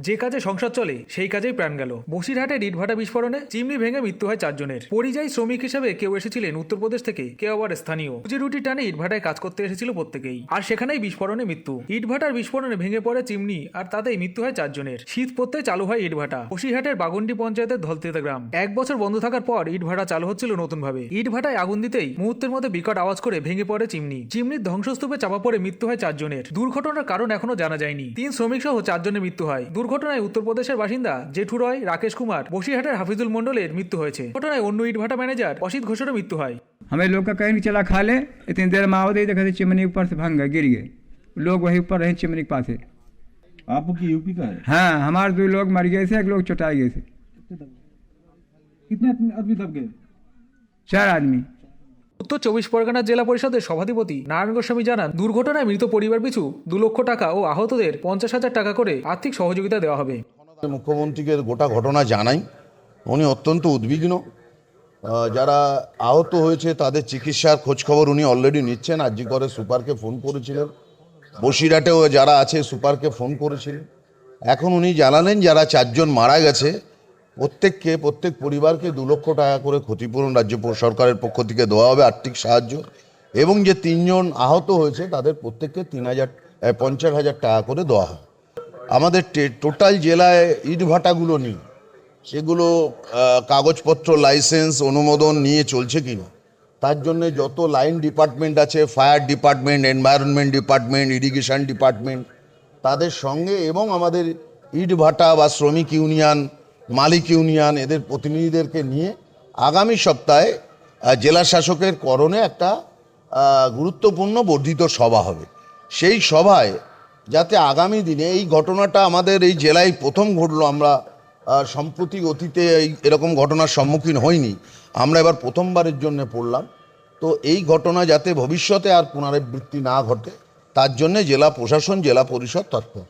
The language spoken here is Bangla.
যে কাজে সংসার চলে, সেই কাজেই প্রাণ গেল। বসিরহাটের ইটভাটা বিস্ফোরণে চিমনি ভেঙে মৃত্যু হয় চারজনের। পরিযায়ী শ্রমিক হিসেবে কেউ এসেছিলেন উত্তরপ্রদেশ থেকে, কেউ আবার স্থানীয়। রুজি রুটি টানে ইটভাটায় কাজ করতে এসেছিল প্রত্যেকেই। আর সেখানেই বিস্ফোরণে মৃত্যু। ইটভাটার বিস্ফোরণে ভেঙে পড়ে চিমনি, আর তাতেই মৃত্যু হয় চারজনের। শীত পড়তে চালু হয় ইটভাটা। বসিরহাটের বাগুন্ডি পঞ্চায়েতের ধলতেতা গ্রাম। এক বছর বন্ধ থাকার পর ইটভাটা চালু হচ্ছিল নতুনভাবে। ইটভাটায় আগুন দিতেই মুহূর্তের মধ্যে বিকট আওয়াজ করে ভেঙে পড়ে চিমনি। চিমনির ধ্বংসস্তূপে চাপা পড়ে মৃত্যু হয় চারজনের। দুর্ঘটনার কারণ এখনও জানা যায়নি। তিন শ্রমিক সহ চারজনের মৃত্যু হয়। দুর্ঘটনায় উত্তরপ্রদেশের বাসিন্দা জেঠু রয় রাকেশ কুমার বসিরহাটের হাফিজুল মন্ডলের মৃত্যু হয়েছে ঘটনায় অন্য ইটভাটা ম্যানেজার অসিত ঘোষেরও মৃত্যু হয় हमें लोग का कहीं चला खा ले इतनी देर में आओ दे देखा थे चिमनी ऊपर से भंग गए गिर गए लोग वहीं ऊपर रहे चिमनी के पास है आपकी यूपी का है हाँ हमारे दो लोग मर गए थे एक लोग चुटाए गए थे कितने आदमी- आदमी दब गए चार आदमी উত্তর চব্বিশ পরগনা জেলা পরিষদের সভাধিপতি নারায়ণ গোস্বামী জানান, দুর্ঘটনায় মৃত পরিবার পিছু দু লক্ষ টাকা ও আহতদের পঞ্চাশ হাজার টাকা করে আর্থিক সহযোগিতা দেওয়া হবে। মুখ্যমন্ত্রীকে গোটা ঘটনা জানাই। উনি অত্যন্ত উদ্বিগ্ন। যারা আহত হয়েছে তাদের চিকিৎসার খোঁজখবর উনি অলরেডি নিচ্ছেন। আরজি করে সুপারকে ফোন করেছিলেন। বসিরহাটেও যারা আছে, সুপারকে ফোন করেছিলেন। এখন উনি জানালেন, যারা চারজন মারা গেছে প্রত্যেককে, প্রত্যেক পরিবারকে দু লক্ষ টাকা করে ক্ষতিপূরণ রাজ্য সরকারের পক্ষ থেকে দেওয়া হবে আর্থিক সাহায্য এবং যে তিনজন আহত হয়েছে তাদের প্রত্যেককে তিন হাজার পঞ্চাশ হাজার টাকা করে দেওয়া হবে আমাদের টোটাল জেলায় ইট ভাটাগুলো নেই। সেগুলো কাগজপত্র, লাইসেন্স, অনুমোদন নিয়ে চলছে কি না তার জন্য যত লাইন ডিপার্টমেন্ট আছে, fire department, environment department, irrigation department, তাদের সঙ্গে এবং আমাদের ইট ভাটা বা শ্রমিক ইউনিয়ন মালিক ইউনিয়ন এদের প্রতিনিধিদেরকে নিয়ে আগামী সপ্তাহে জেলা শাসকের করণে একটা গুরুত্বপূর্ণ বর্ধিত সভা হবে। সেই সভায় যাতে আগামী দিনে এই ঘটনাটা আমাদের এই জেলায় প্রথম ঘটলো, আমরা সম্প্রতি অতীতে এই এরকম ঘটনার সম্মুখীন হইনি, আমরা এবার প্রথমবারের জন্য পড়লাম। তো এই ঘটনা যাতে ভবিষ্যতে আর পুনরাবৃত্তি না ঘটে, তার জন্য জেলা প্রশাসন, জেলা পরিষদ তৎপর।